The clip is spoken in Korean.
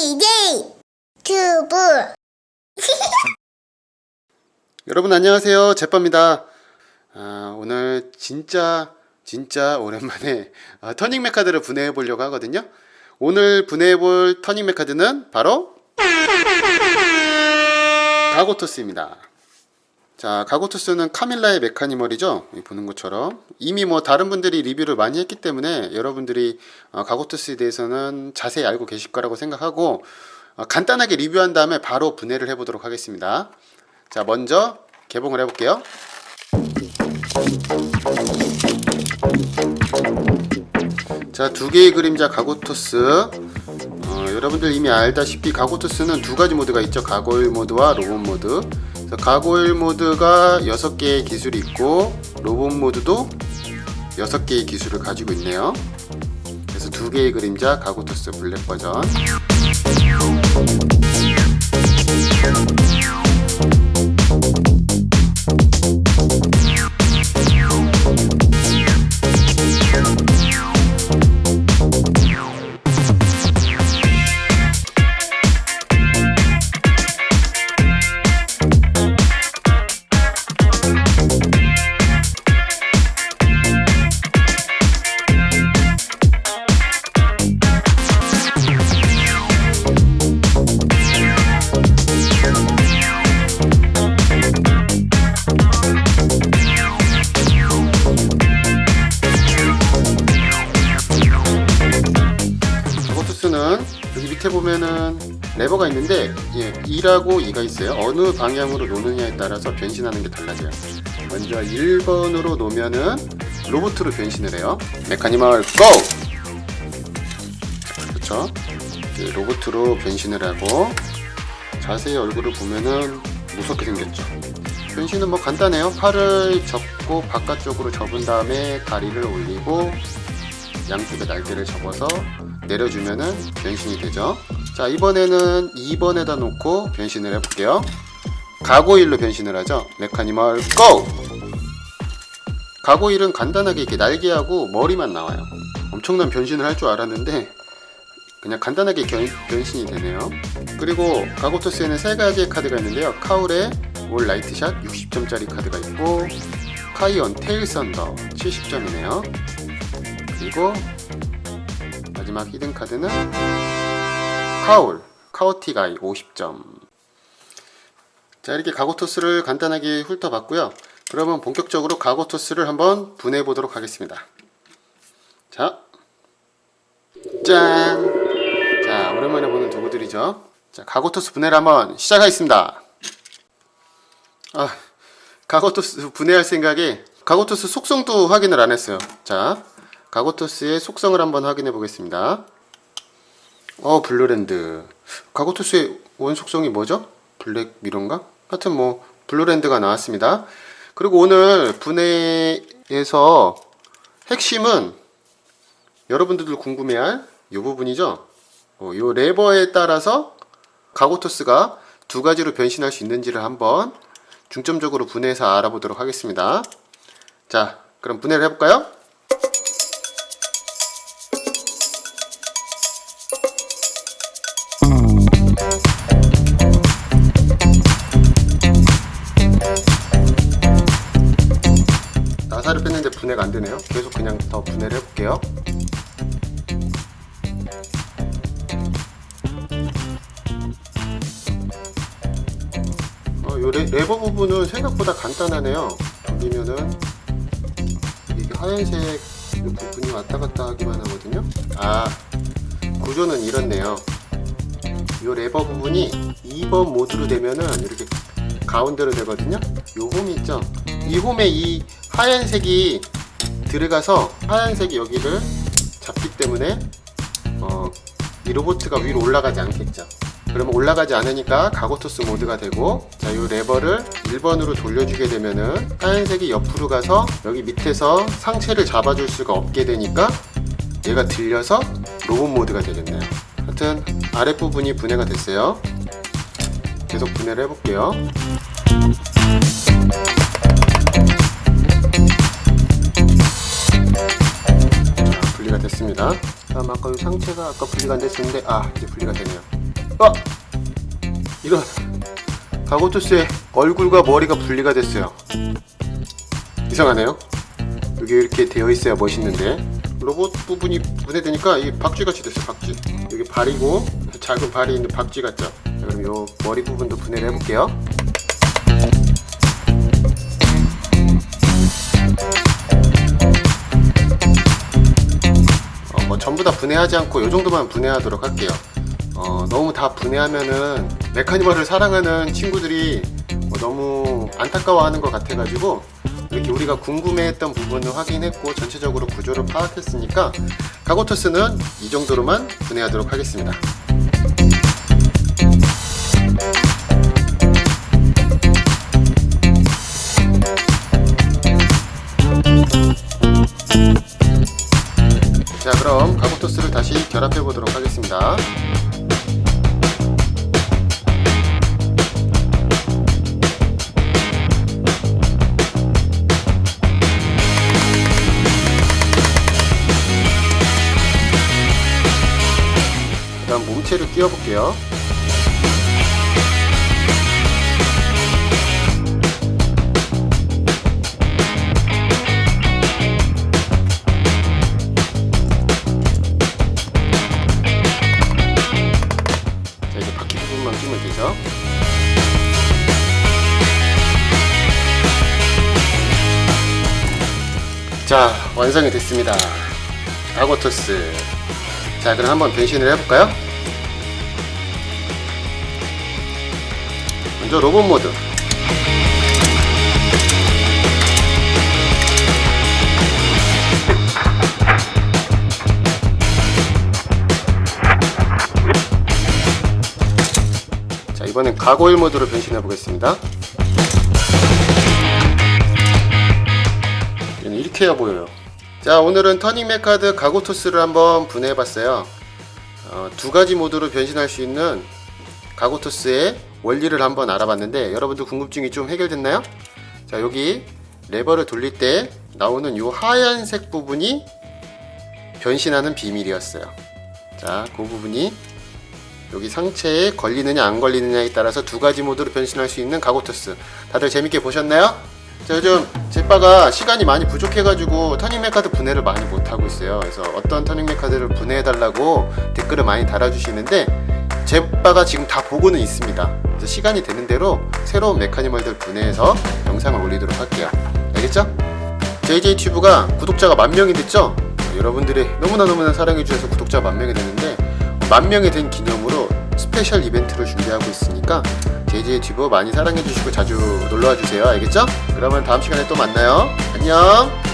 DJ 튜브. 여러분 안녕하세요. 제빠입니다. 아, 오늘 진짜 진짜 오랜만에 아, 터닝 메카드를 분해해 보려고 하거든요. 오늘 분해해 볼 터닝 메카드는 바로 가고토스입니다 자 가고토스는 카밀라의 메카니멀이죠 보는 것처럼 이미 뭐 다른 분들이 리뷰를 많이 했기 때문에 여러분들이 어, 가고토스에 대해서는 자세히 알고 계실 거라고 생각하고 어, 간단하게 리뷰한 다음에 바로 분해를 해 보도록 하겠습니다 자, 먼저 개봉을 해볼게요. 자, 두 개의 그림자 가고토스. 어, 여러분들 이미 알다시피 가고토스는 두 가지 모드가 있죠. 가고일 모드와 로봇 모드. 가고일 모드가 여섯 개의 기술이 있고 로봇 모드도 여섯 개의 기술을 가지고 있네요. 그래서 두 개의 그림자 가고토스 블랙 버전. 레버가 있는데 예, 2라고 2가 있어요. 어느 방향으로 노느냐에 따라서 변신하는 게 달라져요. 먼저 1번으로 놓으면은 로봇으로 변신을 해요. 메카니멀 고! 그렇죠? 이제 로봇으로 변신을 하고 자세히 얼굴을 보면은 무섭게 생겼죠. 변신은 뭐 간단해요. 팔을 접고 바깥쪽으로 접은 다음에 다리를 올리고 양쪽에 날개를 접어서 내려주면은 변신이 되죠. 자, 이번에는 2번에다 놓고 변신을 해볼게요. 가고일로 변신을 하죠. 메카니멀 고! 가고일은 간단하게 이렇게 날개하고 머리만 나와요. 엄청난 변신을 할 줄 알았는데 그냥 간단하게 견, 변신이 되네요. 그리고 가고토스에는 세 가지의 카드가 있는데요. 카울의 올 라이트샷 60점짜리 카드가 있고 카이온 테일 썬더 70점이네요. 그리고 마지막 히든 카드는 카울 카오티가이 50점. 자 이렇게 가고토스를 간단하게 훑어봤고요. 그러면 본격적으로 가고토스를 한번 분해해 보도록 하겠습니다. 자 짠! 자 오랜만에 보는 도구들이죠. 자 가고토스 분해를 한번 시작하겠습니다. 아 가고토스 분해할 생각에 가고토스 속성도 확인을 안 했어요. 자 가고토스의 속성을 한번 확인해 보겠습니다. 어, 블루랜드. 가고토스의 원 속성이 뭐죠? 블랙 미런가? 하여튼 뭐 블루랜드가 나왔습니다. 그리고 오늘 분해에서 핵심은 여러분들도 궁금해할 이 부분이죠. 어, 이 레버에 따라서 가고토스가 두 가지로 변신할 수 있는지를 한번 중점적으로 분해해서 알아보도록 하겠습니다. 자, 그럼 분해를 해볼까요? 분해가 안 되네요. 계속 그냥 더 분해를 해볼게요. 어, 요 레, 레버 부분은 생각보다 간단하네요. 돌리면은 이게 하얀색 이 부분이 왔다 갔다 하기만 하거든요. 아, 구조는 이렇네요. 이 레버 부분이 2번 모드로 되면은 이렇게 가운데로 되거든요. 요 홈이 있죠. 이 홈에 이 하얀색이 들어가서 하얀색이 여기를 잡기 때문에 어, 이 로보트가 위로 올라가지 않겠죠. 그러면 올라가지 않으니까 가고토스 모드가 되고 자, 이 레버를 1번으로 돌려주게 되면은 하얀색이 옆으로 가서 여기 밑에서 상체를 잡아줄 수가 없게 되니까 얘가 들려서 로봇 모드가 되겠네요. 하여튼 아랫부분이 분해가 됐어요. 계속 분해를 해볼게요. 분리가 됐습니다. 다음 아까 이 상체가 아까 분리가 안 됐었는데 아 이제 분리가 되네요. 아! 이런 가고토스의 얼굴과 머리가 분리가 됐어요. 이상하네요. 여기 이렇게 되어 있어야 멋있는데 로봇 부분이 분해되니까 이게 박쥐같이 됐어요. 박쥐. 여기 발이고 작은 발이 있는 박쥐 같죠? 자, 그럼 요 머리 부분도 분해를 해볼게요. 분해하지 않고 요 정도만 분해하도록 할게요. 어, 너무 다 분해하면은 메카니멀을 사랑하는 친구들이 뭐 너무 안타까워하는 것 같아가지고 이렇게 우리가 궁금해했던 부분을 확인했고 전체적으로 구조를 파악했으니까 가고토스는 이 정도로만 분해하도록 하겠습니다. 결합해 보도록 하겠습니다. 그다음 몸체를 끼워 볼게요. 자 완성이 됐습니다. 아고토스. 자 그럼 한번 변신을 해볼까요? 먼저 로봇 모드. 자 이번엔 가고일 모드로 변신해 보겠습니다. 해야 보여요. 자 오늘은 터닝 메카드 가고토스를 한번 분해해 봤어요. 어, 두 가지 모드로 변신할 수 있는 가고토스의 원리를 한번 알아봤는데 여러분들 궁금증이 좀 해결됐나요? 자 여기 레버를 돌릴 때 나오는 이 하얀색 부분이 변신하는 비밀이었어요. 자, 그 부분이 여기 상체에 걸리느냐 안 걸리느냐에 따라서 두 가지 모드로 변신할 수 있는 가고토스. 다들 재밌게 보셨나요? 자, 요즘 제빠가 시간이 많이 부족해가지고 터닝 메카드 분해를 많이 못하고 있어요. 그래서 어떤 터닝 메카드를 분해해달라고 댓글을 많이 달아주시는데 제빠가 지금 다 보고는 있습니다. 시간이 되는 대로 새로운 메카니멀들 분해해서 영상을 올리도록 할게요. 알겠죠? JJ 튜브가 구독자가 만 명이 됐죠? 여러분들이 너무나 너무나 사랑해 주셔서 구독자 만 명이 됐는데 만 명이 된 기념으로 스페셜 이벤트를 준비하고 있으니까 JJ 튜브 많이 사랑해 주시고 자주 놀러와 주세요. 알겠죠? 그러면 다음 시간에 또 만나요. 안녕.